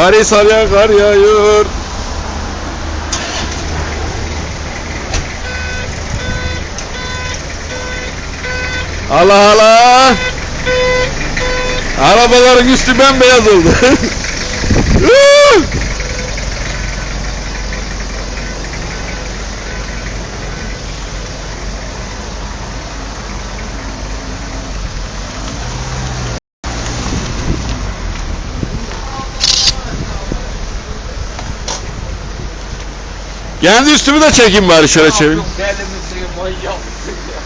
Karahisar'a kar yağıyor. Allah Allah. Arabaların üstü bembeyaz oldu. Kendi üstümü de çekeyim bari şöyle çevireyim. Deli misin manyak mısın ya?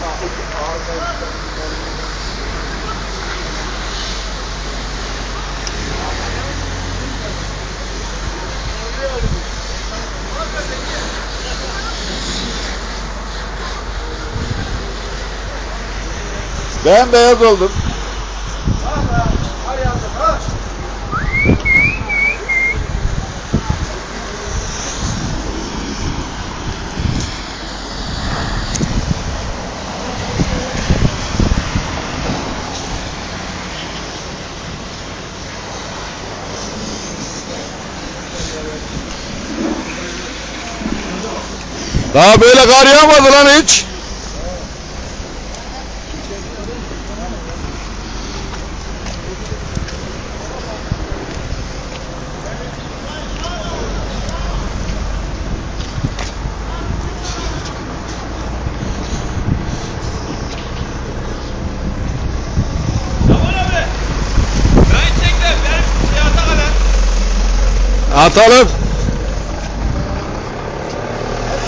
Bembeyaz oldum. Daha böyle kar yağmadı lan hiç. Aman abi. Ben çektim. Benim şey atak adam. Atalım.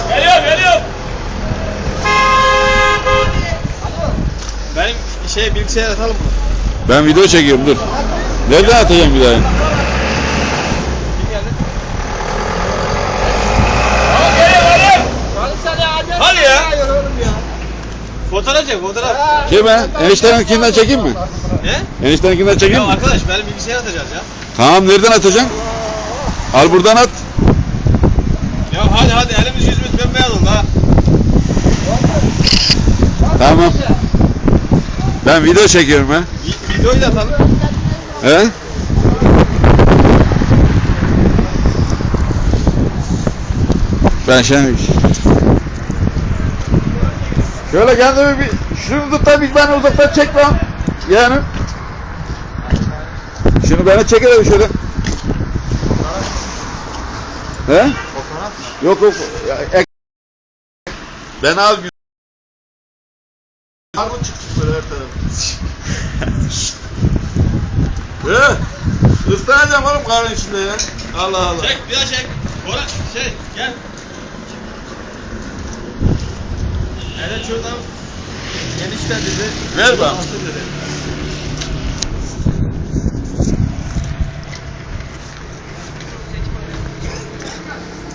Geliyorum geliyorum. Benim şey bilgisayar atalım mı? Ben video çekiyorum dur. Nereden atacağım bir daha? Hadi ya. Fotoğraf çek fotoğraf. Kime? Enişteninkinden çekeyim mi? Ne? Enişteninkinden çekeyim Ya mi? arkadaş benim bilgisayar atacağız ya. Tamam nereden atacaksın? Al buradan at. Ya hadi hadi elimiz yüzümüz bembeyaz oldu ha. Tamam. Ben video çekiyorum ha. Vi- Videoyu da atalım. He? Ben şimdi Şöyle kendimi bir şunu tut da bir beni uzaktan çek lan. Yani. Şunu beni çekelim şöyle. He? Yok yok. Ya, ek- Ben al bir Karbon çıksın böyle her tarafı. He? Islanacağım oğlum karın içinde ya. Allah Allah. Çek bir daha çek. Bora şey gel. Evet şuradan enişte dedi. Ver bana.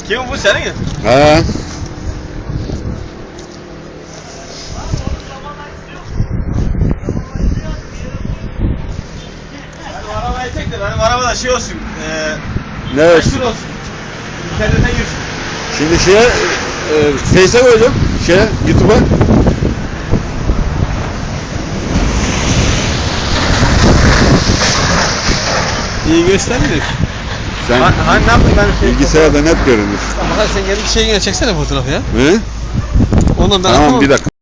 Kim bu senin? He. Benim arabayı çek de şey olsun. Eee Ne? meşhur olsun. İnternete girsin. Şimdi şeye e, Face'e koyacağım. Şeye YouTube'a. İyi göstermiyor. Sen Hani ne yaptın ben şey bilgisayarda net görünür. Ama sen kendi bir şey yine çeksene fotoğrafı ya. He? Ondan ben Tamam bir dakika.